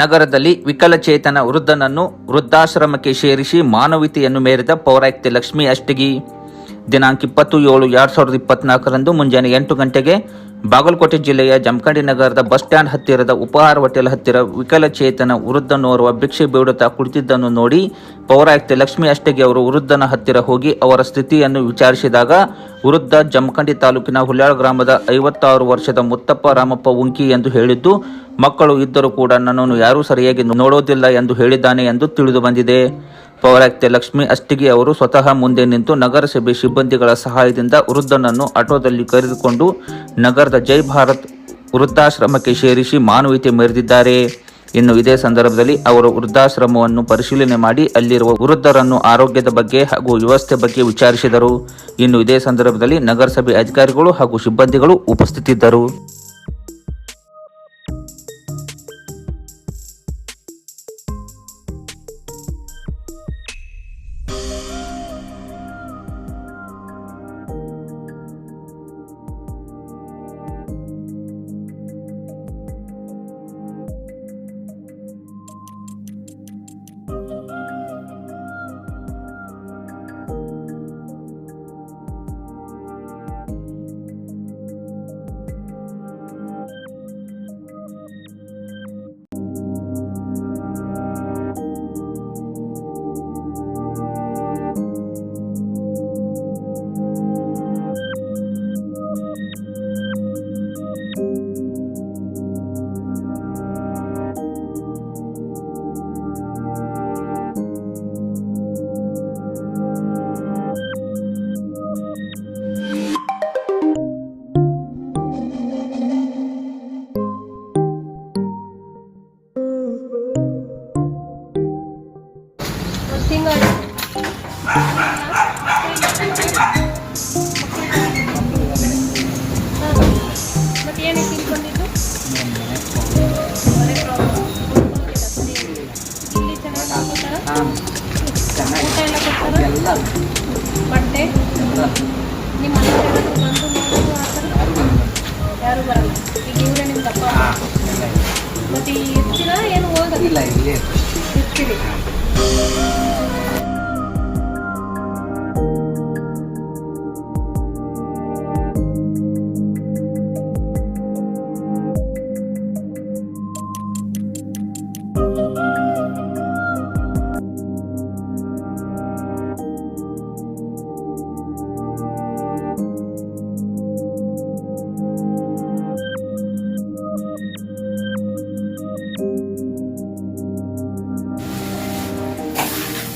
ನಗರದಲ್ಲಿ ವಿಕಲಚೇತನ ವೃದ್ಧನನ್ನು ವೃದ್ಧಾಶ್ರಮಕ್ಕೆ ಸೇರಿಸಿ ಮಾನವೀಯತೆಯನ್ನು ಮೇರಿದ ಪೌರಾಯುಕ್ತೆ ಲಕ್ಷ್ಮಿ ಅಷ್ಟಗಿ. ದಿನಾಂಕ ಇಪ್ಪತ್ತು ಏಳು ಎರಡು ಸಾವಿರದ ಇಪ್ಪತ್ನಾಲ್ಕರಂದು ಮುಂಜಾನೆ ಎಂಟು ಗಂಟೆಗೆ ಬಾಗಲಕೋಟೆ ಜಿಲ್ಲೆಯ ಜಮಖಂಡಿ ನಗರದ ಬಸ್ ಸ್ಟ್ಯಾಂಡ್ ಹತ್ತಿರದ ಉಪಹಾರ ಹೋಟೆಲ್ ಹತ್ತಿರ ವಿಕಲಚೇತನ ವೃದ್ಧನೋರ್ವ ಭಿಕ್ಷೆ ಬೇಡುತ್ತಾ ಕುಳಿತಿದ್ದನ್ನು ನೋಡಿ ಪೌರಾಯುಕ್ತೆ ಲಕ್ಷ್ಮಿ ಅಷ್ಟಗಿ ಅವರು ವೃದ್ಧನ ಹತ್ತಿರ ಹೋಗಿ ಅವರ ಸ್ಥಿತಿಯನ್ನು ವಿಚಾರಿಸಿದಾಗ ವೃದ್ಧ ಜಮಖಂಡಿ ತಾಲೂಕಿನ ಹುಲ್ಯಾಳ ಗ್ರಾಮದ ಐವತ್ತಾರು ವರ್ಷದ ಮುತ್ತಪ್ಪ ರಾಮಪ್ಪ ಉಂಕಿ ಎಂದು ಹೇಳಿದ್ದು, ಮಕ್ಕಳು ಇದ್ದರೂ ಕೂಡ ನನ್ನನ್ನು ಯಾರೂ ಸರಿಯಾಗಿ ನೋಡೋದಿಲ್ಲ ಎಂದು ಹೇಳಿದ್ದಾನೆ ಎಂದು ತಿಳಿದು ಬಂದಿದೆ. ಪೌರಾಯುಕ್ತೆ ಲಕ್ಷ್ಮಿ ಅಷ್ಟಿಗೆ ಅವರು ಸ್ವತಃ ಮುಂದೆ ನಿಂತು ನಗರಸಭೆ ಸಿಬ್ಬಂದಿಗಳ ಸಹಾಯದಿಂದ ವೃದ್ಧನನ್ನು ಆಟೋದಲ್ಲಿ ಕರೆದುಕೊಂಡು ನಗರದ ಜೈ ಭಾರತ್ ವೃದ್ಧಾಶ್ರಮಕ್ಕೆ ಸೇರಿಸಿ ಮಾನವೀಯತೆ ಮೆರೆದಿದ್ದಾರೆ. ಇನ್ನು ಇದೇ ಸಂದರ್ಭದಲ್ಲಿ ಅವರು ವೃದ್ಧಾಶ್ರಮವನ್ನು ಪರಿಶೀಲನೆ ಮಾಡಿ ಅಲ್ಲಿರುವ ವೃದ್ಧರನ್ನು ಆರೋಗ್ಯದ ಬಗ್ಗೆ ಹಾಗೂ ವ್ಯವಸ್ಥೆ ಬಗ್ಗೆ ವಿಚಾರಿಸಿದರು. ಇನ್ನು ಇದೇ ಸಂದರ್ಭದಲ್ಲಿ ನಗರಸಭೆ ಅಧಿಕಾರಿಗಳು ಹಾಗೂ ಸಿಬ್ಬಂದಿಗಳು ಉಪಸ್ಥಿತಿದ್ದರು. ಊಟ ಎಲ್ಲ ಇಲ್ಲ ಬಟ್ಟೆ ನಿಮ್ಮ ಮನೆ ಬಂದು ನೋಡೋದು ಆ ಥರ ಯಾರು ಬರಲ್ಲ. ಈಗ ಇವರೇ ನಿಮ್ಮ ತಪ್ಪ. ಮತ್ತೆ ಇರ್ತೀರಾ ಏನು ಹೋಗೋದಿಲ್ಲ ಇಲ್ಲ ಇಲ್ಲಿ ಇರ್ತೀರಿ